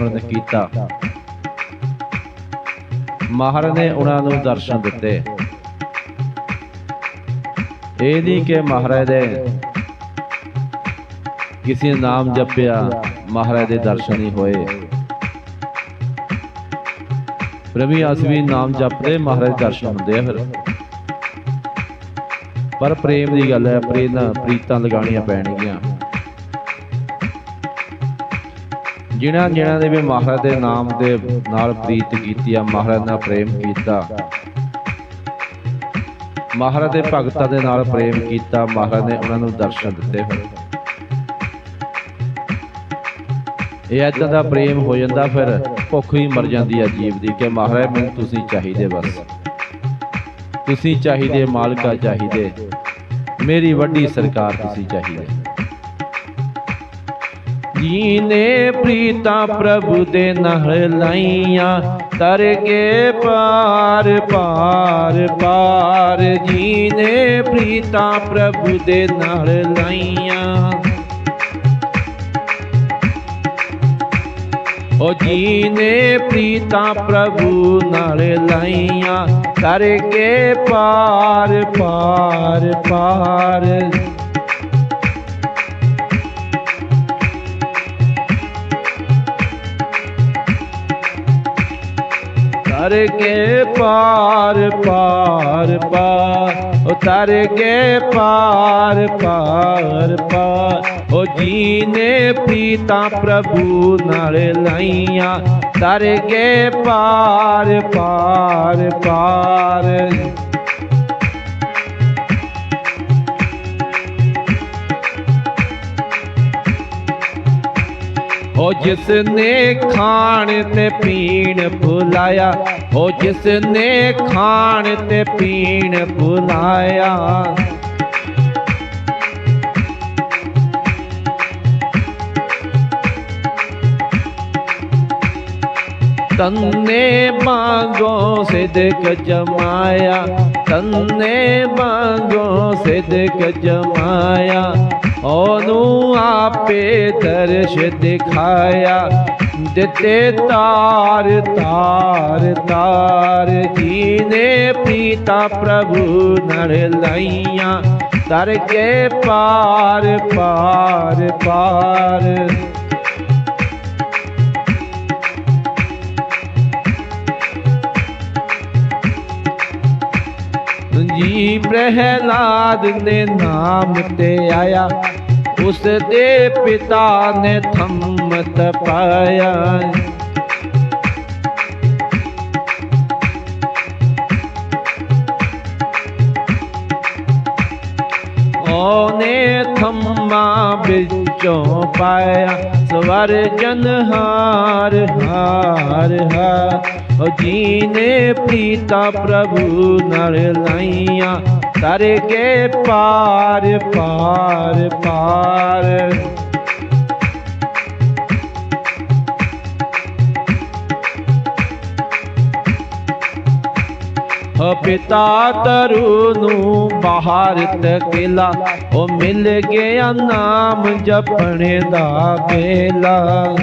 ਨੇ ਕੀਤਾ। ਮਹਾਰਾਜ ਨੇ ਉਹਨਾਂ ਨੂੰ ਦਰਸ਼ਨ ਦਿੱਤੇ। ਇਹ ਨਹੀਂ ਕਿ ਮਹਾਰਾਜ ਦੇ ਕਿਸੇ ਨਾਮ ਜਪਿਆ, ਮਹਾਰਾਜ ਦੇ ਦਰਸ਼ਨ ਹੀ ਹੋਏ। ਪ੍ਰਭੀ ਅਸਵੀ ਨਾਮ ਜਪਦੇ, ਮਹਾਰਾਜ ਦਰਸ਼ਨ ਹੁੰਦੇ ਆ ਫਿਰ। ਪਰ ਪ੍ਰੇਮ ਦੀ ਗੱਲ ਹੈ, ਪ੍ਰੇਮ ਪ੍ਰੀਤਾਂ ਲਗਾਉਣੀਆਂ ਪੈਣਗੀਆਂ। ਜਿਨ੍ਹਾਂ ਜਿਨ੍ਹਾਂ ਦੇ ਵੀ ਮਹਾਰਾਜ ਦੇ ਨਾਮ ਦੇ ਨਾਲ ਪ੍ਰੀਤ ਕੀਤੀ ਆ, ਮਹਾਰਾਜ ਨਾਲ ਪ੍ਰੇਮ ਕੀਤਾ। ਮਹਾਰਾਜ ਦੇ ਭਗਤਾਂ ਦੇ ਨਾਲ ਪ੍ਰੇਮ ਕੀਤਾ, ਮਹਾਰਾਜ ਨੇ ਉਹਨਾਂ ਨੂੰ ਦਰਸ਼ਨ ਦਿੱਤੇ। ਹੋਏ ਇਹ ਏਦਾਂ ਦਾ ਪ੍ਰੇਮ ਹੋ ਜਾਂਦਾ, ਫਿਰ ਭੁੱਖ ਹੀ ਮਰ ਜਾਂਦੀ ਆ ਜੀਵ ਦੀ ਕਿ ਮਹਾਰਾਜ ਮੈਨੂੰ ਤੁਸੀਂ ਚਾਹੀਦੇ ਬਸ। ਤੁਸੀਂ ਚਾਹੀਦੇ, ਮਾਲਕਾ ਚਾਹੀਦੇ। ਮੇਰੀ ਵੱਡੀ ਸਰਕਾਰ ਤੁਸੀਂ ਚਾਹੀਦੇ। ਜੀਨੇ ਪ੍ਰੀਤਾ ਪ੍ਰਭੂ ਦੇ ਨਾਲ ਲਾਈਆਂ ਤਰ ਕੇ ਪਾਰ ਪਾਰ ਪਾਰ ਜੀਨੇ ਪ੍ਰੀਤਾ ਪ੍ਰਭੂ ਦੇ ਨਾਲ ਲਾਈਆਂ। ਓ ਜੀਨੇ ਪ੍ਰੀਤਾ ਪ੍ਰਭੂ ਨਾਲ ਲਾਈਆਂ ਤਰ ਕੇ ਪਾਰ ਪਾਰ ਪਾਰ ਤਰ ਕੇ ਪਾਰ ਪਾਰ ਪਾਰ ਉਤਰ ਕੇ ਪਾਰ ਪਾਰ ਪਾਰ ਓ ਜੀਨੇ ਪ੍ਰੀਤਾ ਪ੍ਰਭੂ ਨਾਲ ਲਾਈਆਂ ਤਰ ਕੇ ਪਾਰ ਪਾਰ ਪਾਰ ਹੋ ਜਿਸ ਨੇ ਖਾਣ ਤੇ ਪੀਣ ਭੁਲਾਇਆ ਹੋ ਜਿਸ ਨੇ ਖਾਣ ਤੇ ਪੀਣ ਭੁਲਾਇਆ ਤੰਨੇ ਬਾਗੋ ਸਿਦਕ ਜਮਾਇਆ, ਤੰਨੇ ਬਾਗੋ ਸਿਦਕ ਜਮਾਇਆ। ਉਹਨੂੰ ਆਪੇ ਦਰਸ਼ ਦਿਖਾਇਆ, ਦਿੱਤੇ ਤਾਰ ਤਾਰ ਤਾਰ। ਜੀਨੇ ਪ੍ਰੀਤਾ ਪ੍ਰਭੂ ਨਰ ਲਾਈਆਂ ਤਰ ਕੇ ਪਾਰ ਪਾਰ ਪਾਰ। ਜੀ ਪ੍ਰਹਿਲਾਦ ਨੇ ਨਾਮ ਤੇ ਆਇਆ। ਉਸ ਦੇ ਪਿਤਾ ਨੇ ਥੰਮਤ ਪਾਇਆ। ਉਹਨੇ ਥੰਮਾ ਵਿੱਚੋਂ ਪਾਇਆ। ਸਵਰ ਜਨ ਹਾਰ ਹਾਰ ਹਾਰ ਓ ਜੀਨੇ ਪ੍ਰੀਤਾ ਪ੍ਰਭੂ ਨਾਲ ਲਾਈਆਂ, ਤਰ ਕੇ ਪਾਰ ਪਾਰ ਪਾਰ। ਓ ਪਿਤਾ ਤਰੂ ਨੂੰ ਬਾਹਰ ਤਕਿਲਾ, ਉਹ ਮਿਲ ਗਿਆ ਨਾਮ ਜਪਣੇ ਦਾ ਬੇਲਾ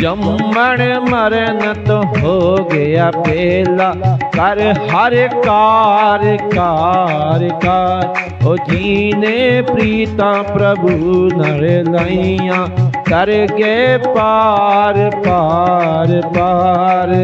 ਜੰਮਣ ਮਰਨ ਤੋਂ ਹੋ ਗਿਆ ਪੇਲਾ ਕਰ ਹਰ ਕਾਰ ਕਾਰ ਕਾਰ। ਉਹ ਜੀਨੇ ਪ੍ਰੀਤਾਂ ਪ੍ਰਭੂ ਨਰ ਲਾਈਆਂ। ਕਰ ਕੇ ਪਾਰ ਪਾਰ ਪਾਰ।